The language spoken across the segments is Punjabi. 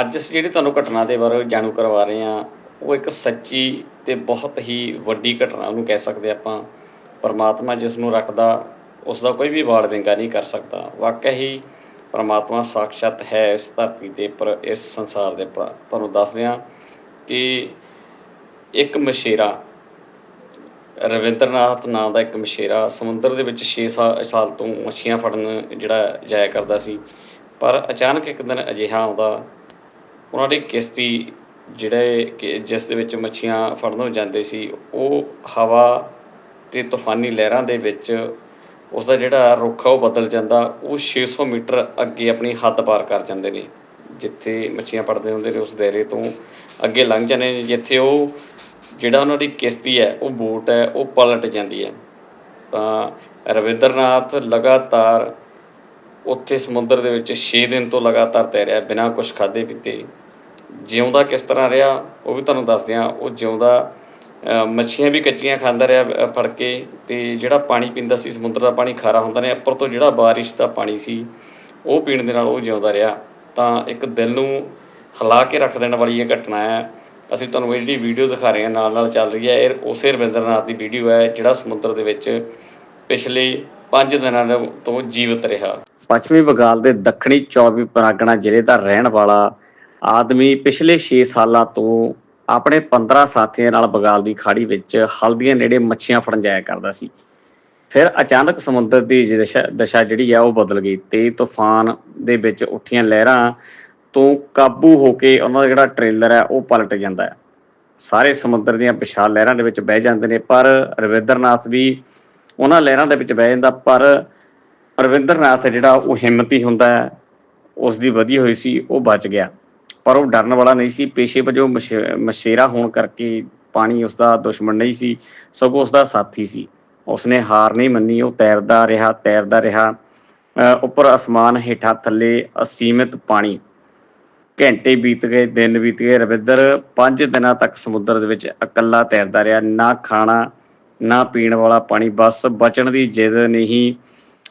ਅੱਜ ਅਸੀਂ ਜਿਹੜੀ ਤੁਹਾਨੂੰ ਘਟਨਾ ਦੇ ਬਾਰੇ ਜਾਣੂ ਕਰਵਾ ਰਹੇ ਹਾਂ, ਉਹ ਇੱਕ ਸੱਚੀ ਤੇ ਬਹੁਤ ਹੀ ਵੱਡੀ ਘਟਨਾ ਉਹਨੂੰ ਕਹਿ ਸਕਦੇ ਆਪਾਂ। ਪਰਮਾਤਮਾ ਜਿਸ ਨੂੰ ਰੱਖਦਾ ਉਸ ਦਾ ਕੋਈ ਵੀ ਵਾਲ ਵਿੰਗਾ ਨਹੀਂ ਕਰ ਸਕਦਾ। ਵਾਕਿਆ ਹੀ ਪਰਮਾਤਮਾ ਸਾਖਸ਼ਾਤ ਹੈ ਇਸ ਧਰਤੀ ਦੇ ਉੱਪਰ ਇਸ ਸੰਸਾਰ ਦੇ ਉੱਪਰ ਤੁਹਾਨੂੰ ਦੱਸਦੇ ਹਾਂ ਕਿ ਇੱਕ ਮਸ਼ੇਰਾ ਰਵਿੰਦਰਨਾਥ ਨਾਮ ਦਾ ਇੱਕ ਮਛੇਰਾ ਸਮੁੰਦਰ ਦੇ ਵਿੱਚ 6 ਸਾਲ ਤੋਂ ਮੱਛੀਆਂ ਫੜਨ ਜਿਹੜਾ ਜਾਇਆ ਕਰਦਾ ਸੀ। ਪਰ ਅਚਾਨਕ ਇੱਕ ਦਿਨ ਅਜਿਹਾ ਆਉਂਦਾ ਉਹਨਾਂ ਦੀ ਕਿਸ਼ਤੀ ਜਿਹੜੇ ਕਿ ਜਿਸ ਦੇ ਵਿੱਚ ਮੱਛੀਆਂ ਫੜਨ ਜਾਂਦੇ ਸੀ, ਉਹ ਹਵਾ ਤੇ ਤੂਫਾਨੀ ਲਹਿਰਾਂ ਦੇ ਵਿੱਚ ਉਸ ਦਾ ਜਿਹੜਾ ਰੁੱਖ ਆ ਉਹ ਬਦਲ ਜਾਂਦਾ, ਉਹ 600 ਮੀਟਰ ਅੱਗੇ ਆਪਣੀ ਹੱਦ ਪਾਰ ਕਰ ਜਾਂਦੇ ਨੇ। ਜਿੱਥੇ ਮੱਛੀਆਂ ਫੜਦੇ ਹੁੰਦੇ ਨੇ, ਉਸ ਦਾਇਰੇ ਤੋਂ ਅੱਗੇ ਲੰਘ ਜਾਂਦੇ ਨੇ, ਜਿੱਥੇ ਉਹ ਜਿਹੜਾ ਉਹਨਾਂ ਦੀ ਕਿਸ਼ਤੀ ਹੈ, ਉਹ ਬੋਟ ਹੈ, ਉਹ ਪਲਟ ਜਾਂਦੀ ਹੈ। ਤਾਂ ਰਵਿੰਦਰਨਾਥ ਲਗਾਤਾਰ ਉੱਥੇ ਸਮੁੰਦਰ ਦੇ ਵਿੱਚ 6 ਦਿਨ ਤੋਂ ਲਗਾਤਾਰ ਤੈਰਿਆ ਬਿਨਾਂ ਕੁਝ ਖਾਦੇ ਪੀਤੇ। ਜਿਉਂਦਾ ਕਿਸ ਤਰ੍ਹਾਂ ਰਿਹਾ, ਉਹ ਵੀ ਤੁਹਾਨੂੰ ਦੱਸਦੇ ਹਾਂ। ਉਹ ਜਿਉਂਦਾ ਮੱਛੀਆਂ ਵੀ ਕੱਚੀਆਂ ਖਾਂਦਾ ਰਿਹਾ ਫੜ ਕੇ ਤੇ ਜਿਹੜਾ ਪਾਣੀ ਪੀਂਦਾ ਸੀ, ਸਮੁੰਦਰ ਦਾ ਪਾਣੀ ਖਾਰਾ ਹੁੰਦਾ ਨੇ ਉੱਪਰ ਤੋਂ ਜਿਹੜਾ ਬਾਰਿਸ਼ ਦਾ ਪਾਣੀ ਸੀ, ਉਹ ਪੀਣ ਦੇ ਨਾਲ ਉਹ ਜਿਉਂਦਾ ਰਿਹਾ। ਤਾਂ ਇੱਕ ਦਿਲ ਨੂੰ ਹਿਲਾ ਕੇ ਰੱਖ ਦੇਣ ਵਾਲੀ ਇਹ ਘਟਨਾ ਹੈ। ਅਸੀਂ ਤੁਹਾਨੂੰ ਇਹ ਜਿਹੜੀ ਵੀਡੀਓ ਦਿਖਾ ਰਹੇ ਹਾਂ, ਨਾਲ ਨਾਲ ਚੱਲ ਰਹੀ ਹੈ। ਇਹ ਉਸੇ ਰਵਿੰਦਰਨਾਥ ਦੀ ਵੀਡੀਓ ਹੈ, ਜਿਹੜਾ ਸਮੁੰਦਰ ਦੇ ਵਿੱਚ ਪਿਛਲੇ 5 ਦਿਨਾਂ ਤੋਂ ਜੀਵਤ ਰਿਹਾ। ਪੱਛਮੀ ਬੰਗਾਲ ਦੇ ਦੱਖਣੀ 24 ਪਰਗਨਾ ਜ਼ਿਲ੍ਹੇ ਦਾ ਰਹਿਣ ਵਾਲਾ ਆਦਮੀ ਪਿਛਲੇ 6 ਸਾਲਾਂ ਤੋਂ ਆਪਣੇ 15 ਸਾਥੀਆਂ ਨਾਲ ਬੰਗਾਲ ਦੀ ਖਾੜੀ ਵਿੱਚ ਹਲਦੀਆਂ ਨੇੜੇ ਮੱਛੀਆਂ ਫੜਨ ਜਾਇਆ ਕਰਦਾ ਸੀ। ਫਿਰ ਅਚਾਨਕ ਸਮੁੰਦਰ ਦੀ ਦਸ਼ਾ, ਦਿਸ਼ਾ ਜਿਹੜੀ ਆ ਉਹ ਬਦਲ ਗਈ ਤੇ ਤੂਫਾਨ ਦੇ ਵਿੱਚ ਉੱਠੀਆਂ ਲਹਿਰਾਂ ਤੋਂ ਕਾਬੂ ਹੋ ਕੇ ਉਹਨਾਂ ਦਾ ਜਿਹੜਾ ਟ੍ਰੇਲਰ ਹੈ ਉਹ ਪਲਟ ਜਾਂਦਾ ਹੈ। ਸਾਰੇ ਸਮੁੰਦਰ ਦੀਆਂ ਵਿਸ਼ਾਲ ਲਹਿਰਾਂ ਦੇ ਵਿੱਚ ਬਹਿ ਜਾਂਦੇ ਨੇ ਪਰ ਰਵਿੰਦਰਨਾਥ ਵੀ ਉਹਨਾਂ ਲਹਿਰਾਂ ਦੇ ਵਿੱਚ ਬਹਿ ਜਾਂਦਾ ਪਰ ਰਵਿੰਦਰਨਾਥ ਜਿਹੜਾ ਉਹ ਹਿੰਮਤੀ ਹੁੰਦਾ ਹੈ ਉਸ ਦੀ ਵਧੀ ਹੋਈ ਸੀ ਉਹ ਬਚ ਗਿਆ। ਪਰ ਉਹ ਡਰਨ ਵਾਲਾ ਨਹੀਂ ਸੀ ਪੇਸ਼ੇ ਵਜੋਂ ਮਛ- ਮਛੇਰਾ ਹੋਣ ਕਰਕੇ ਪਾਣੀ ਉਸ ਦਾ ਦੁਸ਼ਮਣ ਨਹੀਂ ਸੀ ਸਗੋਂ ਉਸ ਦਾ ਸਾਥੀ ਸੀ। ਉਸਨੇ ਹਾਰ ਨਹੀਂ ਮੰਨੀ ਉਹ ਤੈਰਦਾ ਰਿਹਾ ਤੈਰਦਾ ਰਿਹਾ। ਅ, ਉੱਪਰ ਅਸਮਾਨ ਹੇਠਾਂ ਥੱਲੇ ਅਸੀਮਿਤ ਪਾਣੀ। ਘੰਟੇ ਬੀਤ ਗਏ ਦਿਨ ਬੀਤ ਗਏ ਰਵਿੰਦਰ 5 ਦਿਨਾਂ ਤੱਕ ਸਮੁੰਦਰ ਦੇ ਵਿੱਚ ਇਕੱਲਾ ਤੈਰਦਾ ਰਿਹਾ। ਨਾ ਖਾਣਾ ਨਾ ਪੀਣ ਵਾਲਾ ਪਾਣੀ ਬਸ ਬਚਣ ਦੀ ਜਿੱਦ ਨਹੀਂ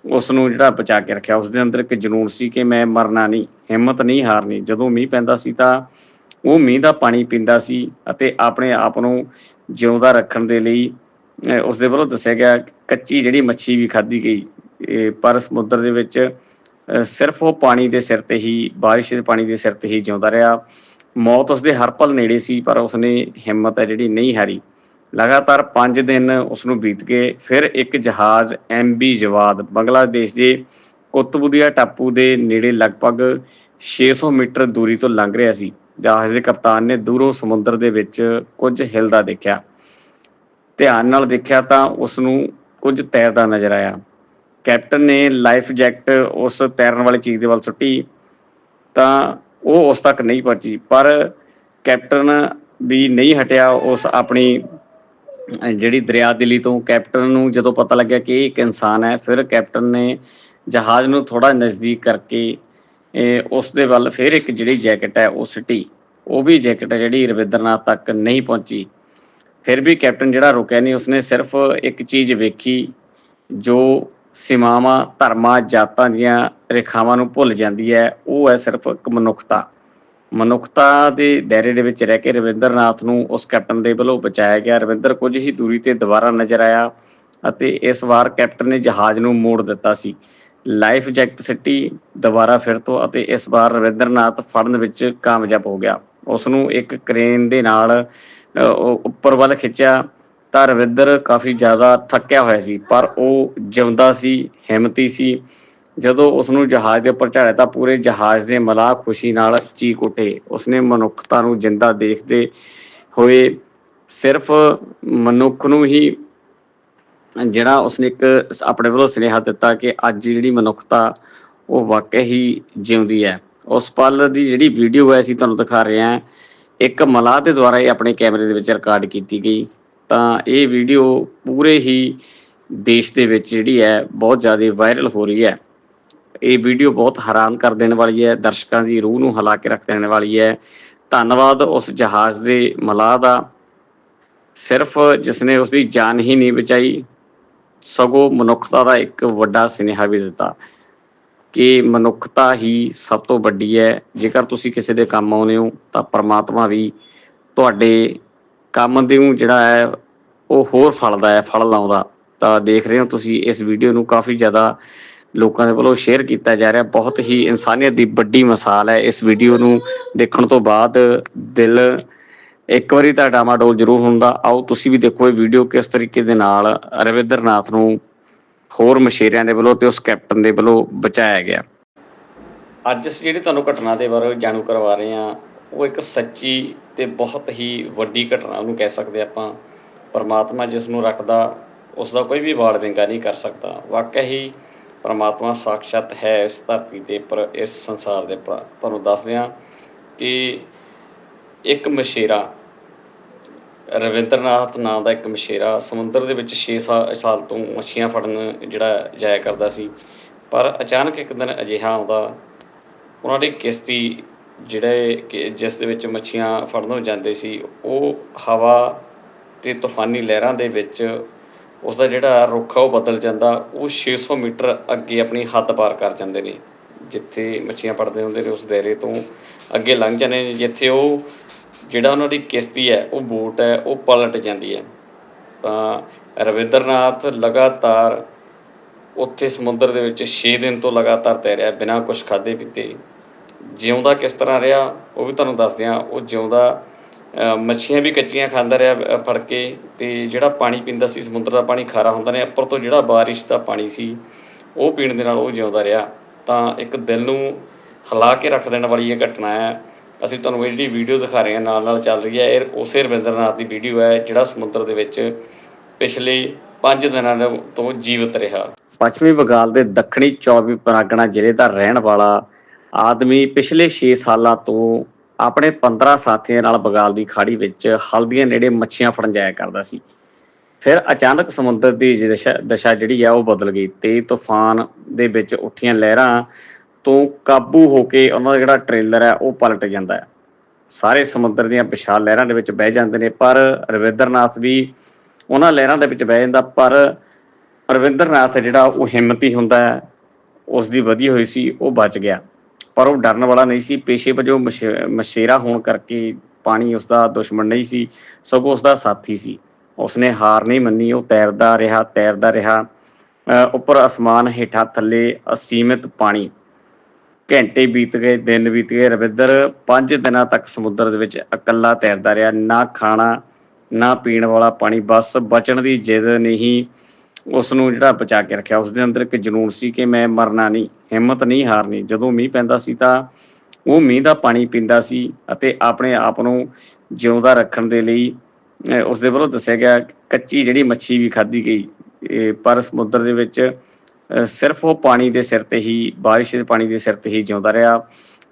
ਉਸ ਨੂੰ ਜਿਹੜਾ ਬਚਾ ਕੇ ਰੱਖਿਆ ਉਸ ਦੇ ਅੰਦਰ ਇੱਕ ਜਨੂਨ ਸੀ ਕਿ ਮੈਂ ਮਰਨਾ ਨਹੀਂ, ਹਿੰਮਤ ਨਹੀਂ ਹਾਰਨੀ। ਜਦੋਂ ਮੀਂਹ ਪੈਂਦਾ ਸੀ ਤਾਂ ਉਹ ਮੀਂਹ ਦਾ ਪਾਣੀ ਪੀਂਦਾ ਸੀ ਅਤੇ ਆਪਣੇ ਆਪ ਨੂੰ ਜਿਉਂਦਾ ਰੱਖਣ ਦੇ ਲਈ, ਅਹ ਉਸ ਦੇ ਵੱਲੋਂ ਦੱਸਿਆ ਗਿਆ, ਕੱਚੀ ਜਿਹੜੀ ਮੱਛੀ ਵੀ ਖਾਧੀ ਗਈ। ਪਰ ਸਮੁੰਦਰ ਦੇ ਵਿੱਚ ਸਿਰਫ ਉਹ ਪਾਣੀ ਦੇ ਸਿਰ ਤੇ ਹੀ, ਬਾਰਿਸ਼ ਦੇ ਪਾਣੀ ਦੇ ਸਿਰ ਤੇ ਹੀ ਜਿਉਂਦਾ ਰਿਹਾ। ਮੌਤ ਉਸਦੇ ਹਰ ਪਲ ਨੇੜੇ ਸੀ, ਪਰ ਉਸਨੇ ਹਿੰਮਤ ਹੈ ਜਿਹੜੀ ਨਹੀਂ ਹਾਰੀ। ਲਗਾਤਾਰ 5 ਦਿਨ ਉਸ ਨੂੰ ਬੀਤ ਗਏ। ਫਿਰ ਇੱਕ ਜਹਾਜ਼ ਐਮਬੀ ਜਵਾਦ ਬੰਗਲਾਦੇਸ਼ ਦੇ ਕੁਤਬੁਦੀਆ ਟਾਪੂ ਦੇ ਨੇੜੇ ਲਗਭਗ 600 ਮੀਟਰ ਦੂਰੀ ਤੋਂ ਲੰਘ ਰਿਹਾ ਸੀ। ਜਹਾਜ਼ ਦੇ ਕਪਤਾਨ ਨੇ ਦੂਰੋਂ ਸਮੁੰਦਰ ਦੇ ਵਿੱਚ ਕੁਝ ਹਿਲਦਾ ਦੇਖਿਆ। ਧਿਆਨ ਨਾਲ ਦੇਖਿਆ ਤਾਂ ਉਸ ਨੂੰ ਕੁਝ ਤੈਰਦਾ ਨਜ਼ਰ ਆਇਆ। ਕੈਪਟਨ ਨੇ ਲਾਈਫ ਜੈਕਟ ਉਸ ਤੈਰਨ ਵਾਲੀ ਚੀਜ਼ ਦੇ ਵੱਲ ਸੁੱਟੀ ਤਾਂ ਉਹ ਉਸ ਤੱਕ ਨਹੀਂ ਪਹੁੰਚੀ। ਪਰ ਕੈਪਟਨ ਵੀ ਨਹੀਂ ਹਟਿਆ। ਉਸ ਆਪਣੀ ਜਿਹੜੀ ਦਰਿਆ ਦਿੱਲੀ ਤੋਂ ਕੈਪਟਨ ਨੂੰ ਜਦੋਂ ਪਤਾ ਲੱਗਿਆ ਕਿ ਇਹ ਇੱਕ ਇਨਸਾਨ ਹੈ, ਫਿਰ ਕੈਪਟਨ ਨੇ ਜਹਾਜ਼ ਨੂੰ ਥੋੜਾ ਨਜ਼ਦੀਕ ਕਰਕੇ ਉਸ ਦੇ ਵੱਲ ਫਿਰ ਇੱਕ ਜਿਹੜੀ ਜੈਕਟ ਹੈ, ਉਹ ਸਿੱਟੀ। ਉਹ ਵੀ ਜੈਕਟ ਹੈ ਜਿਹੜੀ ਰਵਿੰਦਰਨਾਥ ਤੱਕ ਨਹੀਂ ਪਹੁੰਚੀ। ਫਿਰ ਵੀ ਕੈਪਟਨ ਜਿਹੜਾ ਰੁਕਿਆ ਨਹੀਂ, ਉਸਨੇ ਸਿਰਫ ਇੱਕ ਚੀਜ਼ ਵੇਖੀ, ਜੋ ਸੀਮਾਵਾਂ, ਧਰਮਾਂ, ਜਾਤਾਂ ਦੀਆਂ ਰੇਖਾਵਾਂ ਨੂੰ ਭੁੱਲ ਜਾਂਦੀ ਹੈ, ਉਹ ਹੈ ਸਿਰਫ ਇੱਕ ਮਨੁੱਖਤਾ। ਮਨੁੱਖਤਾ ਦੇ ਦਾਇਰੇ ਦੇ ਵਿੱਚ ਰਹਿ ਕੇ ਰਵਿੰਦਰਨਾਥ ਨੂੰ ਉਸ ਕੈਪਟਨ ਦੇ ਵੱਲੋਂ ਬਚਾਇਆ ਗਿਆ। ਰਵਿੰਦਰ ਕੁਝ ਹੀ ਦੂਰੀ ਤੇ ਦੁਬਾਰਾ ਨਜ਼ਰ ਆਇਆ ਅਤੇ ਇਸ ਵਾਰ ਕੈਪਟਨ ਨੇ ਜਹਾਜ਼ ਨੂੰ ਮੋੜ ਦਿੱਤਾ ਸੀ। ਲਾਈਫ ਜੈਕਟ ਸਿੱਟੀ ਦੁਬਾਰਾ ਫਿਰ ਤੋਂ ਅਤੇ ਇਸ ਵਾਰ ਰਵਿੰਦਰਨਾਥ ਫੜਨ ਵਿੱਚ ਕਾਮਯਾਬ ਹੋ ਗਿਆ। ਉਸ ਨੂੰ ਇੱਕ ਕ੍ਰੇਨ ਦੇ ਨਾਲ ਉੱਪਰ ਵੱਲ ਖਿੱਚਿਆ ਤਾਂ ਰਵਿੰਦਰ ਕਾਫੀ ਜ਼ਿਆਦਾ ਥੱਕਿਆ ਹੋਇਆ ਸੀ, ਪਰ ਉਹ ਜਿਉਂਦਾ ਸੀ, ਹਿੰਮਤੀ ਸੀ ਜਦੋਂ ਉਸ ਨੂੰ ਜਹਾਜ਼ ਦੇ ਉੱਪਰ ਚੜਾਇਆ ਤਾਂ ਪੂਰੇ ਜਹਾਜ਼ ਦੇ ਮਲਾਹ ਖੁਸ਼ੀ ਨਾਲ ਚੀਕ ਉੱਠੇ। ਉਸਨੇ ਮਨੁੱਖਤਾ ਨੂੰ ਜਿੰਦਾ ਦੇਖਦੇ ਹੋਏ ਸਿਰਫ ਮਨੁੱਖ ਨੂੰ ਹੀ ਜਿਹੜਾ ਉਸਨੇ ਇੱਕ ਆਪਣੇ ਵੱਲੋਂ ਸੁਨੇਹਾ ਦਿੱਤਾ ਕਿ ਅੱਜ ਜਿਹੜੀ ਮਨੁੱਖਤਾ ਉਹ ਵਾਕਿਆ ਹੀ ਜਿਉਂਦੀ ਹੈ। ਉਸ ਪਲ ਦੀ ਜਿਹੜੀ ਵੀਡੀਓ ਹੈ, ਅਸੀਂ ਤੁਹਾਨੂੰ ਦਿਖਾ ਰਹੇ ਹਾਂ। ਇੱਕ ਮਲਾਹ ਦੇ ਦੁਆਰਾ ਇਹ ਆਪਣੇ ਕੈਮਰੇ ਦੇ ਵਿੱਚ ਰਿਕਾਰਡ ਕੀਤੀ ਗਈ। ਤਾਂ ਇਹ ਵੀਡੀਓ ਪੂਰੇ ਹੀ ਦੇਸ਼ ਦੇ ਵਿੱਚ ਜਿਹੜੀ ਹੈ, ਬਹੁਤ ਜ਼ਿਆਦਾ ਵਾਇਰਲ ਹੋ ਰਹੀ ਹੈ। ਇਹ ਵੀਡੀਓ ਬਹੁਤ ਹੈਰਾਨ ਕਰ ਦੇਣ ਵਾਲੀ ਹੈ, ਦਰਸ਼ਕਾਂ ਦੀ ਰੂਹ ਨੂੰ ਹਿਲਾ ਕੇ ਰੱਖ ਦੇਣ ਵਾਲੀ ਹੈ। ਧੰਨਵਾਦ ਉਸ ਜਹਾਜ਼ ਦੇ ਮਲਾਹ ਦਾ। ਸਿਰਫ ਜਿਸਨੇ ਉਸ ਦੀ ਜਾਨ ਹੀ ਨਹੀਂ ਬਚਾਈ, ਸਗੋਂ ਮਨੁੱਖਤਾ ਦਾ ਇੱਕ ਵੱਡਾ ਸੁਨੇਹਾ ਵੀ ਦਿੱਤਾ ਕਿ ਮਨੁੱਖਤਾ ਹੀ ਸਭ ਤੋਂ ਵੱਡੀ ਹੈ। ਜੇਕਰ ਤੁਸੀਂ ਕਿਸੇ ਦੇ ਕੰਮ ਆਉਂਦੇ ਹੋ, ਤਾਂ ਪਰਮਾਤਮਾ ਵੀ ਤੁਹਾਡੇ ਕੰਮ ਦੇ ਨੂੰ ਜਿਹੜਾ ਹੈ, ਉਹ ਹੋਰ ਫਲਦਾ ਹੈ, ਫਲ ਲਾਉਂਦਾ। ਤਾਂ ਦੇਖ ਰਹੇ ਹੋ ਤੁਸੀਂ, ਇਸ ਵੀਡੀਓ ਨੂੰ ਕਾਫੀ ਜ਼ਿਆਦਾ ਲੋਕਾਂ ਦੇ ਵੱਲੋਂ ਸ਼ੇਅਰ ਕੀਤਾ ਜਾ ਰਿਹਾ। ਬਹੁਤ ਹੀ ਇਨਸਾਨੀਅਤ ਦੀ ਵੱਡੀ ਮਿਸਾਲ ਹੈ। ਇਸ ਵੀਡੀਓ ਨੂੰ ਦੇਖਣ ਤੋਂ ਬਾਅਦ ਦਿਲ, ਇੱਕ ਵਾਰੀ ਤਾਂ ਡਾਮਾਡੋਲ ਜ਼ਰੂਰ ਹੁੰਦਾ। ਆਓ, ਤੁਸੀਂ ਵੀ ਦੇਖੋ ਇਹ ਵੀਡੀਓ ਕਿਸ ਤਰੀਕੇ ਦੇ ਨਾਲ ਰਵਿੰਦਰਨਾਥ ਨੂੰ ਹੋਰ ਮਸ਼ੇਰਿਆਂ ਦੇ ਵੱਲੋਂ ਤੇ ਉਸ ਕੈਪਟਨ ਦੇ ਵੱਲੋਂ ਬਚਾਇਆ ਗਿਆ। ਅੱਜ ਅਸੀਂ ਜਿਹੜੀ ਤੁਹਾਨੂੰ ਘਟਨਾ ਦੇ ਬਾਰੇ ਜਾਣੂ ਕਰਵਾ ਰਹੇ ਹਾਂ, ਉਹ ਇੱਕ ਸੱਚੀ ਤੇ ਬਹੁਤ ਹੀ ਵੱਡੀ ਘਟਨਾ ਉਹਨੂੰ ਕਹਿ ਸਕਦੇ ਆਪਾਂ। ਪਰਮਾਤਮਾ ਜਿਸ ਨੂੰ ਰੱਖਦਾ ਉਸ ਦਾ ਕੋਈ ਵੀ ਵਾੜ ਵਿੰਗਾ ਨਹੀਂ ਕਰ ਸਕਦਾ। ਵਾਕਿਆ ਹੀ ਪਰਮਾਤਮਾ ਸਾਖਸ਼ਾਤ ਹੈ ਇਸ ਧਰਤੀ ਤੇ, ਪਰ ਇਸ ਸੰਸਾਰ ਦੇ ਉੱਪਰ ਤੁਹਾਨੂੰ ਦੱਸਦੇ ਹਾਂ ਕਿ ਇੱਕ ਮਸ਼ੇਰਾ ਰਵਿੰਦਰਨਾਥ ਨਾਮ ਦਾ ਇੱਕ ਮਸ਼ੇਰਾ ਸਮੁੰਦਰ ਦੇ ਵਿੱਚ 6 ਸਾਲ ਤੋਂ ਮੱਛੀਆਂ ਫੜਨ ਜਿਹੜਾ ਜਾਇਆ ਕਰਦਾ ਸੀ, ਪਰ ਅਚਾਨਕ ਇੱਕ ਦਿਨ ਅਜਿਹਾ ਆਉਂਦਾ, ਉਹਨਾਂ ਦੀ ਕਿਸ਼ਤੀ ਜਿਹੜੇ ਕਿ ਜਿਸ ਦੇ ਵਿੱਚ ਮੱਛੀਆਂ ਫੜਨੋਂ ਜਾਂਦੇ ਸੀ, ਉਹ ਹਵਾ ਤੇ ਤੂਫਾਨੀ ਲਹਿਰਾਂ ਦੇ ਵਿੱਚ ਉਸ ਦਾ ਜਿਹੜਾ ਰੁੱਖ ਆ ਉਹ ਬਦਲ ਜਾਂਦਾ, ਉਹ 600 ਮੀਟਰ ਅੱਗੇ ਆਪਣੀ ਹੱਦ ਪਾਰ ਕਰ ਜਾਂਦੇ ਨੇ। ਜਿੱਥੇ ਮੱਛੀਆਂ ਫੜਦੇ ਹੁੰਦੇ ਨੇ ਉਸ ਦਾਇਰੇ ਤੋਂ ਅੱਗੇ ਲੰਘ ਜਾਂਦੇ ਨੇ, ਜਿੱਥੇ ਉਹ ਜਿਹੜਾ ਉਹਨਾਂ ਦੀ ਕਿਸ਼ਤੀ ਹੈ, ਉਹ ਬੋਟ ਹੈ, ਉਹ ਪਲਟ ਜਾਂਦੀ ਹੈ। ਤਾਂ ਰਵਿੰਦਰਨਾਥ ਲਗਾਤਾਰ ਉੱਥੇ ਸਮੁੰਦਰ ਦੇ ਵਿੱਚ 6 ਦਿਨ ਤੋਂ ਲਗਾਤਾਰ ਤੈਰਿਆ, ਬਿਨਾਂ ਕੁਝ ਖਾਦੇ ਪੀਤੇ ਜਿਉਂਦਾ ਕਿਸ ਤਰ੍ਹਾਂ ਰਿਹਾ, ਉਹ ਵੀ ਤੁਹਾਨੂੰ ਦੱਸਦੇ ਹਾਂ। ਉਹ ਜਿਉਂਦਾ ਮੱਛੀਆਂ ਵੀ ਕੱਚੀਆਂ ਖਾਂਦਾ ਰਿਹਾ ਫੜ ਕੇ ਅਤੇ ਜਿਹੜਾ ਪਾਣੀ ਪੀਂਦਾ ਸੀ, ਸਮੁੰਦਰ ਦਾ ਪਾਣੀ ਖਾਰਾ ਹੁੰਦਾ ਨੇ ਉੱਪਰ ਤੋਂ ਜਿਹੜਾ ਬਾਰਿਸ਼ ਦਾ ਪਾਣੀ ਸੀ, ਉਹ ਪੀਣ ਦੇ ਨਾਲ ਉਹ ਜਿਉਂਦਾ ਰਿਹਾ। ਤਾਂ ਇੱਕ ਦਿਲ ਨੂੰ ਹਿਲਾ ਕੇ ਰੱਖ ਦੇਣ ਵਾਲੀ ਇਹ ਘਟਨਾ ਹੈ। ਅਸੀਂ ਤੁਹਾਨੂੰ ਇਹ ਜਿਹੜੀ ਵੀਡੀਓ ਦਿਖਾ ਰਹੇ ਹਾਂ ਨਾਲ ਨਾਲ ਚੱਲ ਰਹੀ ਹੈ। ਇਹ ਉਸੇ ਰਵਿੰਦਰਨਾਥ ਦੀ ਵੀਡੀਓ ਹੈ, ਜਿਹੜਾ ਸਮੁੰਦਰ ਦੇ ਵਿੱਚ ਪਿਛਲੇ 5 ਦਿਨਾਂ ਤੋਂ ਜੀਵਤ ਰਿਹਾ। ਪੱਛਮੀ ਬੰਗਾਲ ਦੇ ਦੱਖਣੀ 24 ਪਰਗਨਾ ਜ਼ਿਲ੍ਹੇ ਦਾ ਰਹਿਣ ਵਾਲਾ ਆਦਮੀ ਪਿਛਲੇ 6 ਸਾਲਾਂ ਤੋਂ ਆਪਣੇ 15 ਸਾਥੀਆਂ ਨਾਲ ਬੰਗਾਲ ਦੀ ਖਾੜੀ ਵਿੱਚ ਹਲਦੀਆਂ ਨੇੜੇ ਮੱਛੀਆਂ ਫੜਨ ਜਾਇਆ ਕਰਦਾ ਸੀ। ਫਿਰ ਅਚਾਨਕ ਸਮੁੰਦਰ ਦੀ ਦਸ਼ਾ, ਦਿਸ਼ਾ ਜਿਹੜੀ ਆ ਉਹ ਬਦਲ ਗਈ। ਤੇ ਤੂਫਾਨ ਦੇ ਵਿੱਚ ਉੱਠੀਆਂ ਲਹਿਰਾਂ ਤੋਂ ਕਾਬੂ ਹੋ ਕੇ ਉਹਨਾਂ ਦਾ ਜਿਹੜਾ ਟ੍ਰੇਲਰ ਹੈ ਉਹ ਪਲਟ ਜਾਂਦਾ ਹੈ। ਸਾਰੇ ਸਮੁੰਦਰ ਦੀਆਂ ਵਿਸ਼ਾਲ ਲਹਿਰਾਂ ਦੇ ਵਿੱਚ ਬਹਿ ਜਾਂਦੇ ਨੇ, ਪਰ ਰਵਿੰਦਰਨਾਥ ਵੀ ਉਹਨਾਂ ਲਹਿਰਾਂ ਦੇ ਵਿੱਚ ਬਹਿ ਜਾਂਦਾ, ਪਰ ਰਵਿੰਦਰਨਾਥ ਜਿਹੜਾ ਉਹ ਹਿੰਮਤੀ ਹੁੰਦਾ ਹੈ ਉਸ ਦੀ ਵਧੀ ਹੋਈ ਸੀ, ਉਹ ਬਚ ਗਿਆ। ਪਰ ਉਹ ਡਰਨ ਵਾਲਾ ਨਹੀਂ ਸੀ। ਪੇਸ਼ੇ ਵਜੋਂ ਮਸ਼ੇ- ਮਸ਼ੇਰਾ ਹੋਣ ਕਰਕੇ ਪਾਣੀ ਉਸ ਦਾ ਦੁਸ਼ਮਣ ਨਹੀਂ ਸੀ ਸਗੋਂ ਉਸ ਦਾ ਸਾਥੀ ਸੀ। ਉਸਨੇ ਹਾਰ ਨਹੀਂ ਮੰਨੀ ਉਹ ਤੈਰਦਾ ਰਿਹਾ ਤੈਰਦਾ ਰਿਹਾ। ਅ, ਉੱਪਰ ਅਸਮਾਨ ਹੇਠਾਂ ਥੱਲੇ ਅਸੀਮਿਤ ਪਾਣੀ। ਘੰਟੇ ਬੀਤ ਗਏ ਦਿਨ ਬੀਤ ਗਏ। ਰਵਿੰਦਰ 5 ਦਿਨਾਂ ਤੱਕ ਸਮੁੰਦਰ ਦੇ ਵਿੱਚ ਇਕੱਲਾ ਤੈਰਦਾ ਰਿਹਾ। ਨਾ ਖਾਣਾ ਨਾ ਪੀਣ ਵਾਲਾ ਪਾਣੀ। ਬਸ ਬਚਣ ਦੀ ਜਿੱਦ ਨਹੀਂ ਉਸ ਨੂੰ ਜਿਹੜਾ ਬਚਾ ਕੇ ਰੱਖਿਆ ਉਸ ਦੇ ਅੰਦਰ ਇੱਕ ਜਨੂਨ ਸੀ ਕਿ ਮੈਂ ਮਰਨਾ ਨਹੀਂ, ਹਿੰਮਤ ਨਹੀਂ ਹਾਰਨੀ। ਜਦੋਂ ਮੀਂਹ ਪੈਂਦਾ ਸੀ ਤਾਂ ਉਹ ਮੀਂਹ ਦਾ ਪਾਣੀ ਪੀਂਦਾ ਸੀ ਅਤੇ ਆਪਣੇ ਆਪ ਨੂੰ ਜਿਉਂਦਾ ਰੱਖਣ ਦੇ ਲਈ, ਅਹ ਉਸ ਦੇ ਵੱਲੋਂ ਦੱਸਿਆ ਗਿਆ, ਕੱਚੀ ਜਿਹੜੀ ਮੱਛੀ ਵੀ ਖਾਧੀ ਗਈ ਪਰ ਸਮੁੰਦਰ ਦੇ ਵਿੱਚ ਸਿਰਫ ਉਹ ਪਾਣੀ ਦੇ ਸਿਰ ਤੇ ਹੀ, ਬਾਰਿਸ਼ ਦੇ ਪਾਣੀ ਦੇ ਸਿਰ ਤੇ ਹੀ ਜਿਉਂਦਾ ਰਿਹਾ।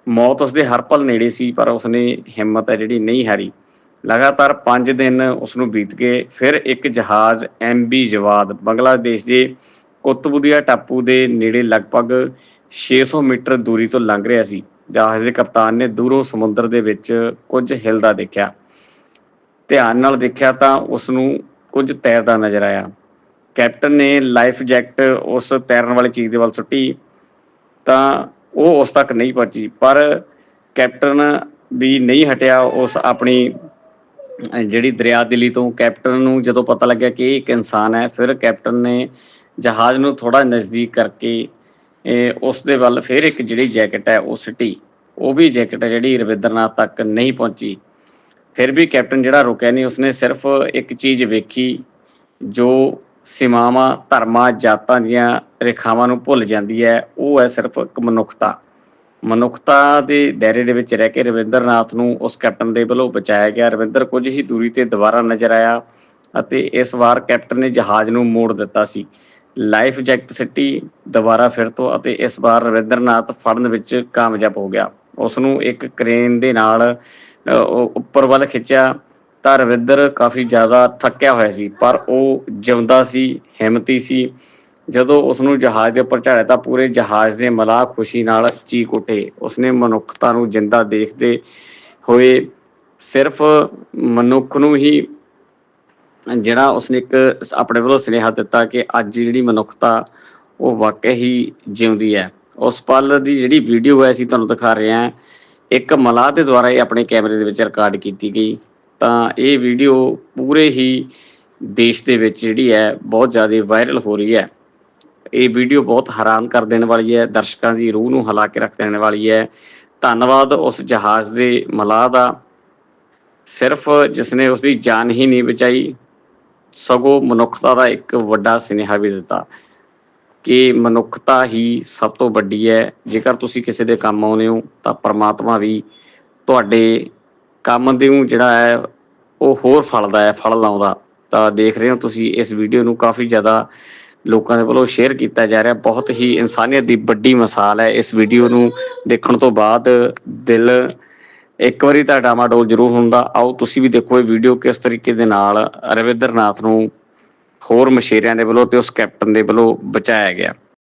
ਮੌਤ ਉਸਦੇ ਹਰ ਪਲ ਨੇੜੇ ਸੀ, ਪਰ ਉਸਨੇ ਹਿੰਮਤ ਹੈ ਜਿਹੜੀ ਨਹੀਂ ਹਾਰੀ। ਲਗਾਤਾਰ 5 ਦਿਨ ਉਸ ਨੂੰ ਬੀਤ ਗਏ। ਫਿਰ ਇੱਕ ਜਹਾਜ਼ ਐਮਬੀ ਜਵਾਦ ਬੰਗਲਾਦੇਸ਼ ਦੇ ਕੁਤਬੁਦੀਆ ਟਾਪੂ ਦੇ ਨੇੜੇ ਲਗਭਗ 600 ਮੀਟਰ ਦੂਰੀ ਤੋਂ ਲੰਘ ਰਿਹਾ ਸੀ। ਜਹਾਜ਼ ਦੇ ਕਪਤਾਨ ਨੇ ਦੂਰੋਂ ਸਮੁੰਦਰ ਦੇ ਵਿੱਚ ਕੁਝ ਹਿਲਦਾ ਦੇਖਿਆ। ਧਿਆਨ ਨਾਲ ਦੇਖਿਆ ਤਾਂ ਉਸ ਨੂੰ ਕੁਝ ਤੈਰਦਾ ਨਜ਼ਰ ਆਇਆ। ਕੈਪਟਨ ਨੇ ਲਾਈਫ ਜੈਕਟ ਉਸ ਤੈਰਨ ਵਾਲੀ ਚੀਜ਼ ਦੇ ਵੱਲ ਸੁੱਟੀ ਤਾਂ ਉਹ ਉਸ ਤੱਕ ਨਹੀਂ ਪਹੁੰਚੀ। ਪਰ ਕੈਪਟਨ ਵੀ ਨਹੀਂ ਹਟਿਆ। ਉਸ ਆਪਣੀ ਜਿਹੜੀ ਦਰਿਆ ਦਿੱਲੀ ਤੋਂ ਕੈਪਟਨ ਨੂੰ ਜਦੋਂ ਪਤਾ ਲੱਗਿਆ ਕਿ ਇਹ ਇੱਕ ਇਨਸਾਨ ਹੈ, ਫਿਰ ਕੈਪਟਨ ਨੇ ਜਹਾਜ਼ ਨੂੰ ਥੋੜਾ ਨਜ਼ਦੀਕ ਕਰਕੇ ਉਸ ਦੇ ਵੱਲ ਫਿਰ ਇੱਕ ਜਿਹੜੀ ਜੈਕਟ ਹੈ, ਉਹ ਸਿੱਟੀ। ਉਹ ਵੀ ਜੈਕਟ ਹੈ ਜਿਹੜੀ ਰਵਿੰਦਰਨਾਥ ਤੱਕ ਨਹੀਂ ਪਹੁੰਚੀ। ਫਿਰ ਵੀ ਕੈਪਟਨ ਜਿਹੜਾ ਰੁਕਿਆ ਨਹੀਂ, ਉਸਨੇ ਸਿਰਫ ਇੱਕ ਚੀਜ਼ ਵੇਖੀ, ਜੋ ਸੀਮਾਵਾਂ, ਧਰਮਾਂ, ਜਾਤਾਂ ਦੀਆਂ ਰੇਖਾਵਾਂ ਨੂੰ ਭੁੱਲ ਜਾਂਦੀ ਹੈ, ਉਹ ਹੈ ਸਿਰਫ ਇੱਕ ਮਨੁੱਖਤਾ। ਮਨੁੱਖਤਾ ਦੇ ਦਾਇਰੇ ਦੇ ਵਿੱਚ ਰਹਿ ਕੇ ਰਵਿੰਦਰਨਾਥ ਨੂੰ ਉਸ ਕੈਪਟਨ ਦੇ ਵੱਲੋਂ ਬਚਾਇਆ ਗਿਆ। ਰਵਿੰਦਰ ਕੁਝ ਹੀ ਦੂਰੀ ਤੇ ਦੁਬਾਰਾ ਨਜ਼ਰ ਆਇਆ ਅਤੇ ਇਸ ਵਾਰ ਕੈਪਟਨ ਨੇ ਜਹਾਜ਼ ਨੂੰ ਮੋੜ ਦਿੱਤਾ ਸੀ। ਲਾਈਫ ਜੈਕਟ ਸਿੱਟੀ ਦੁਬਾਰਾ ਫਿਰ ਤੋਂ ਅਤੇ ਇਸ ਵਾਰ ਰਵਿੰਦਰਨਾਥ ਫੜਨ ਵਿੱਚ ਕਾਮਯਾਬ ਹੋ ਗਿਆ। ਉਸ ਨੂੰ ਇੱਕ ਕ੍ਰੇਨ ਦੇ ਨਾਲ ਉੱਪਰ ਵੱਲ ਖਿੱਚਿਆ ਤਾਂ ਰਵਿੰਦਰ ਕਾਫੀ ਜ਼ਿਆਦਾ ਥੱਕਿਆ ਹੋਇਆ ਸੀ, ਪਰ ਉਹ ਜਿਉਂਦਾ ਸੀ, ਹਿੰਮਤੀ ਸੀ ਜਦੋਂ ਉਸ ਨੂੰ ਜਹਾਜ਼ ਦੇ ਉੱਪਰ ਚੜਾਇਆ ਤਾਂ ਪੂਰੇ ਜਹਾਜ਼ ਦੇ ਮਲਾਹ ਖੁਸ਼ੀ ਨਾਲ ਚੀਕ ਉੱਠੇ। ਉਸਨੇ ਮਨੁੱਖਤਾ ਨੂੰ ਜਿੰਦਾ ਦੇਖਦੇ ਹੋਏ ਸਿਰਫ ਮਨੁੱਖ ਨੂੰ ਹੀ ਜਿਹੜਾ ਉਸਨੇ ਇੱਕ ਆਪਣੇ ਵੱਲੋਂ ਸੁਨੇਹਾ ਦਿੱਤਾ ਕਿ ਅੱਜ ਜਿਹੜੀ ਮਨੁੱਖਤਾ ਉਹ ਵਾਕਿਆ ਹੀ ਜਿਉਂਦੀ ਹੈ। ਉਸ ਪਲ ਦੀ ਜਿਹੜੀ ਵੀਡੀਓ ਹੈ ਅਸੀਂ ਤੁਹਾਨੂੰ ਦਿਖਾ ਰਹੇ ਹਾਂ, ਇੱਕ ਮਲਾਹ ਦੇ ਦੁਆਰਾ ਇਹ ਆਪਣੇ ਕੈਮਰੇ ਦੇ ਵਿੱਚ ਰਿਕਾਰਡ ਕੀਤੀ ਗਈ। ਤਾਂ ਇਹ ਵੀਡੀਓ ਪੂਰੇ ਹੀ ਦੇਸ਼ ਦੇ ਵਿੱਚ ਜਿਹੜੀ ਹੈ ਬਹੁਤ ਜ਼ਿਆਦਾ ਵਾਇਰਲ ਹੋ ਰਹੀ ਹੈ। ਇਹ ਵੀਡੀਓ ਬਹੁਤ ਹੈਰਾਨ ਕਰ ਦੇਣ ਵਾਲੀ ਹੈ, ਦਰਸ਼ਕਾਂ ਦੀ ਰੂਹ ਨੂੰ ਹਿਲਾ ਕੇ ਰੱਖ ਦੇਣ ਵਾਲੀ ਹੈ। ਧੰਨਵਾਦ ਉਸ ਜਹਾਜ਼ ਦੇ ਮਲਾਹ ਦਾ। ਸਿਰਫ ਜਿਸਨੇ ਉਸ ਦੀ ਜਾਨ ਹੀ ਨਹੀਂ ਬਚਾਈ, ਸਗੋਂ ਮਨੁੱਖਤਾ ਦਾ ਇੱਕ ਵੱਡਾ ਸੁਨੇਹਾ ਵੀ ਦਿੱਤਾ ਕਿ ਮਨੁੱਖਤਾ ਹੀ ਸਭ ਤੋਂ ਵੱਡੀ ਹੈ। ਜੇਕਰ ਤੁਸੀਂ ਕਿਸੇ ਦੇ ਕੰਮ ਆਉਂਦੇ ਹੋ, ਤਾਂ ਪ੍ਰਮਾਤਮਾ ਵੀ ਤੁਹਾਡੇ ਕੰਮ ਦੇ ਨੂੰ ਜਿਹੜਾ ਹੈ, ਉਹ ਹੋਰ ਫਲਦਾ ਹੈ, ਫਲ ਲਾਉਂਦਾ। ਤਾਂ ਦੇਖ ਰਹੇ ਹੋ ਤੁਸੀਂ, ਇਸ ਵੀਡੀਓ ਨੂੰ ਕਾਫੀ ਜ਼ਿਆਦਾ ਲੋਕਾਂ ਦੇ ਵੱਲੋਂ ਸ਼ੇਅਰ ਕੀਤਾ ਜਾ ਰਿਹਾ। ਬਹੁਤ ਹੀ ਇਨਸਾਨੀਅਤ ਦੀ ਵੱਡੀ ਮਿਸਾਲ ਹੈ। ਇਸ ਵੀਡੀਓ ਨੂੰ ਦੇਖਣ ਤੋਂ ਬਾਅਦ ਦਿਲ ਇੱਕ ਵਾਰੀ ਤਾਂ ਡਾਮਾਡੋਲ ਜ਼ਰੂਰ ਹੁੰਦਾ। ਆਓ ਤੁਸੀਂ ਵੀ ਦੇਖੋ ਇਹ ਵੀਡੀਓ ਕਿਸ ਤਰੀਕੇ ਦੇ ਨਾਲ ਰਵਿੰਦਰਨਾਥ ਨੂੰ ਹੋਰ ਮਸ਼ੇਰਿਆਂ ਦੇ ਵੱਲੋਂ ਤੇ ਉਸ ਕੈਪਟਨ ਦੇ ਵੱਲੋਂ ਬਚਾਇਆ ਗਿਆ।